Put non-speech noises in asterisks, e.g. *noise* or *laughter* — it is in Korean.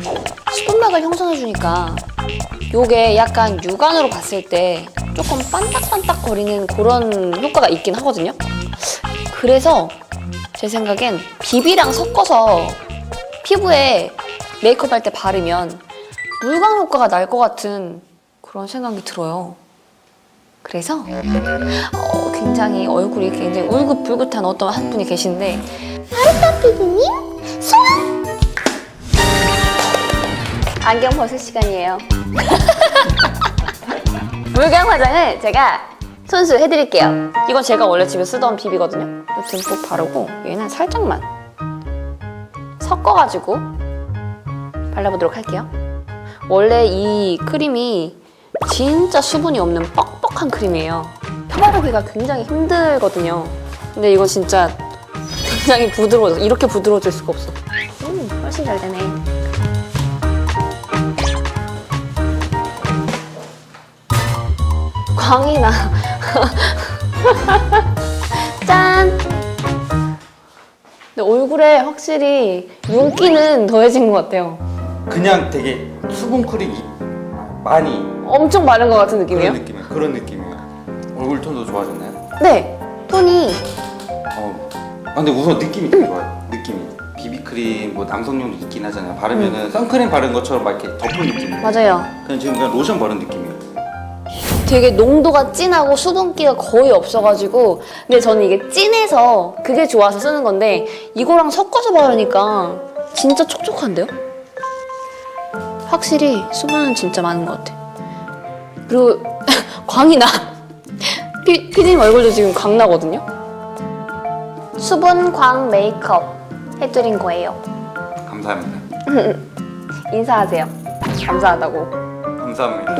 혈색을 형성해주니까 요게 약간 육안으로 봤을 때 조금 반딱반딱 거리는 그런 효과가 있긴 하거든요. 그래서 제 생각엔 비비랑 섞어서 피부에 메이크업 할 때 바르면 물광 효과가 날 것 같은 그런 생각이 들어요. 그래서 어, 굉장히 얼굴이 굉장히 울긋불긋한 어떤 한 분이 계신데 아리따 피디님 안경 벗을 시간이에요. *laughs* 물광 화장을 제가 손수 해드릴게요. 이건 제가 원래 집에 쓰던 비비거든요. 이 듬뿍 바르고 얘는 살짝만 섞어가지고 발라보도록 할게요. 원래 이 크림이 진짜 수분이 없는 뻑뻑한 크림이에요. 펴바르기가 굉장히 힘들거든요. 근데 이거 진짜 굉장히 부드러워져. 이렇게 부드러워질 수가 없어. 음, 훨씬 잘 되네. 광이 나. *laughs* 짠! 근데 얼굴에 확실히 윤기는 더해진 것 같아요. 그냥 되게 수분 크림이 많이 엄청 마른 것 같은 그런 느낌이에요? 느낌이에요. 그런 느낌이에요. 얼굴 톤도 좋아졌나요? 네. 톤이 어. 아, 근데 우선 느낌이 되게 좋아요. 느낌이. 비비크림 뭐 남성용도 있긴 하잖아요. 바르면은 선크림 바른 것처럼 막 이렇게 덮은 느낌. 맞아요. 그냥 지금 그냥 로션 바른 느낌이에요. 되게 농도가 진하고 수분기가 거의 없어가지고 근데 저는 이게 진해서 그게 좋아서 쓰는 건데 이거랑 섞어서 바르니까 진짜 촉촉한데요? 확실히 수분은 진짜 많은 것 같아. 그리고 *laughs* 광이 나. *laughs* 피, 피디님 얼굴도 지금 광 나거든요? 수분 광 메이크업 해드린 거예요. 감사합니다. *laughs* 인사하세요. 감사하다고. 감사합니다.